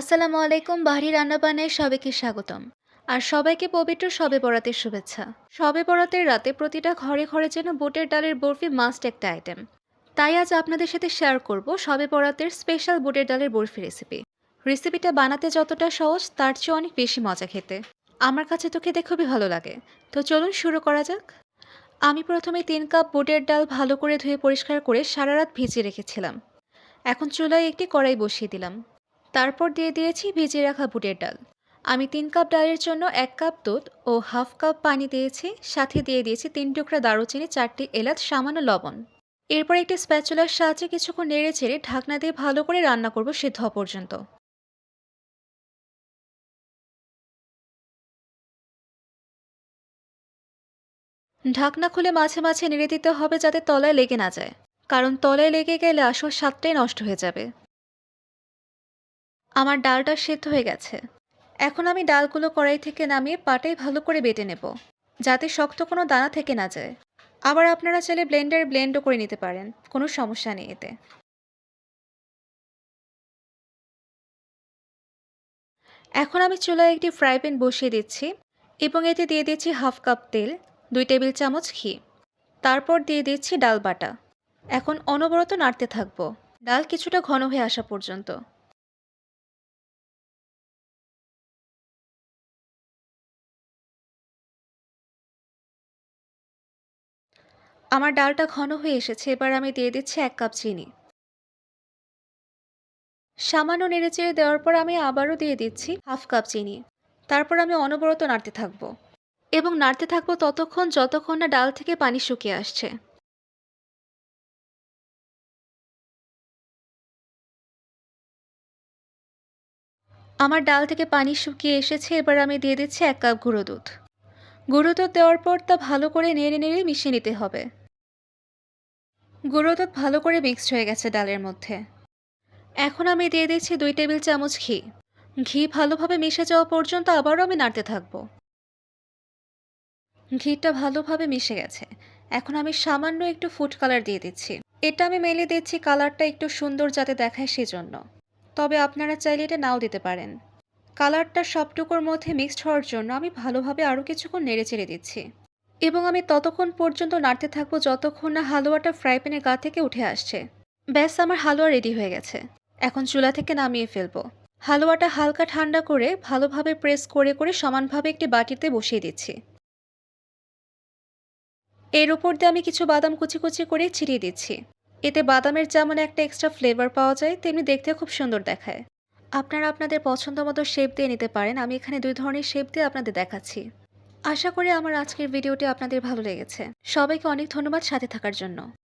আসসালামু আলাইকুম বাহরি রান্নাবান্নায় সবাইকে স্বাগতম। আর সবাইকে পবিত্র শবে বরাতের শুভেচ্ছা। শবে বরাতের রাতে প্রতিটা ঘরে ঘরে যেন বুটের ডালের বরফি মাস্ট একটা আইটেম। তাই আজ আপনাদের সাথে শেয়ার করব শবে বরাতের স্পেশাল বুটের ডালের বরফি রেসিপি। রেসিপিটা বানাতে যতটা সহজ, তার চেয়ে অনেক বেশি মজা খেতে। আমার কাছে তো খেতে খুবই ভালো লাগে। তো চলুন শুরু করা যাক। আমি প্রথমে তিন কাপ বুটের ডাল ভালো করে ধুয়ে পরিষ্কার করে সারা রাত ভিজিয়ে রেখেছিলাম। এখন চুলায় একটি কড়াই বসিয়ে দিলাম। তারপর দিয়ে দিয়েছি ভিজিয়ে রাখা বুটের ডাল। আমি তিন কাপ ডালের জন্য এক কাপ দুধ ও হাফ কাপ পানি দিয়েছি, সাথে দিয়ে দিয়েছি তিন টুকরা দারুচিনি, চারটি এলাচ, সামান্য লবণ। এরপর একটি স্প্যাচুলার সাহায্যে কিছুক্ষণ নেড়ে চেড়ে ঢাকনা দিয়ে ভালো করে রান্না করব সিদ্ধ পর্যন্ত। ঢাকনা খুলে মাঝে মাঝে নেড়ে দিতে হবে যাতে তলায় লেগে না যায়, কারণ তলায় লেগে গেলে আসল স্বাদটাই নষ্ট হয়ে যাবে। আমার ডালটা সেদ্ধ হয়ে গেছে। এখন আমি ডালগুলো কড়াই থেকে নামিয়ে পাটাই ভালো করে বেটে নেব, যাতে শক্ত কোনো দানা থেকে না যায়। আবার আপনারা চাইলে ব্লেন্ডার ব্লেন্ডও করে নিতে পারেন, কোনো সমস্যা নেই এতে। এখন আমি চুলায় একটি ফ্রাই প্যান বসিয়ে দিচ্ছি এবং এতে দিয়ে দিচ্ছি হাফ কাপ তেল, দুই টেবিল চামচ ঘি। তারপর দিয়ে দিচ্ছি ডাল বাটা। এখন অনবরত নাড়তে থাকব। ডাল কিছুটা ঘন হয়ে আসা পর্যন্ত। আমার ডালটা ঘন হয়ে এসেছে, এবার আমি দিয়ে দিচ্ছি এক কাপ চিনি। সামান্য নেড়েচেড়ে দেওয়ার পর আমি আবারও দিয়ে দিচ্ছি হাফ কাপ চিনি। তারপর আমি অনবরত নাড়তে থাকব এবং নাড়তে থাকব ততক্ষণ যতক্ষণ না ডাল থেকে পানি শুকিয়ে আসছে। আমার ডাল থেকে পানি শুকিয়ে এসেছে, এবার আমি দিয়ে দিচ্ছি এক কাপ গুঁড়ো দুধ। গুঁড়ো দুধ দেওয়ার পর তা ভালো করে নেড়ে নেড়ে মিশিয়ে নিতে হবে। গুঁড়ো দুধ ভালো করে মিক্সড হয়ে গেছে ডালের মধ্যে। এখন আমি দিয়ে দিচ্ছি দুই টেবিল চামচ ঘি। ঘি ভালোভাবে মিশে যাওয়া পর্যন্ত আবারও আমি নাড়তে থাকব। ঘিটা ভালোভাবে মিশে গেছে। এখন আমি সামান্য একটু ফুড কালার দিয়ে দিচ্ছি। এটা আমি মেলে দিচ্ছি কালারটা একটু সুন্দর যাতে দেখায় সেজন্য। তবে আপনারা চাইলে এটা নাও দিতে পারেন। কালারটা সবটুকুর মধ্যে মিক্সড হওয়ার জন্য আমি ভালোভাবে আরও কিছুক্ষণ নেড়ে চেড়ে দিচ্ছি। এবং আমি ততক্ষণ পর্যন্ত নাড়তে থাকব যতক্ষণ না হালুয়াটা ফ্রাই প্যানের গা থেকে উঠে আসছে। ব্যাস, আমার হালুয়া রেডি হয়ে গেছে। এখন চুলা থেকে নামিয়ে ফেলব। হালুয়াটা হালকা ঠান্ডা করে ভালোভাবে প্রেস করে করে সমানভাবে একটি বাটিতে বসিয়ে দিচ্ছি। এর উপর দিয়ে আমি কিছু বাদাম কুচি কুচি করে ছিটিয়ে দিচ্ছি। এতে বাদামের যেমন একটা এক্সট্রা ফ্লেভার পাওয়া যায়, তেমনি দেখতে খুব সুন্দর দেখায়। আপনারা আপনাদের পছন্দ মতো শেপ দিয়ে নিতে পারেন। আমি এখানে দুই ধরনের শেপ দিয়ে আপনাদের দেখাচ্ছি। আশা করি আমার আজকের ভিডিওটি আপনাদের ভালো লেগেছে। সবাইকে অনেক ধন্যবাদ সাথে থাকার জন্য।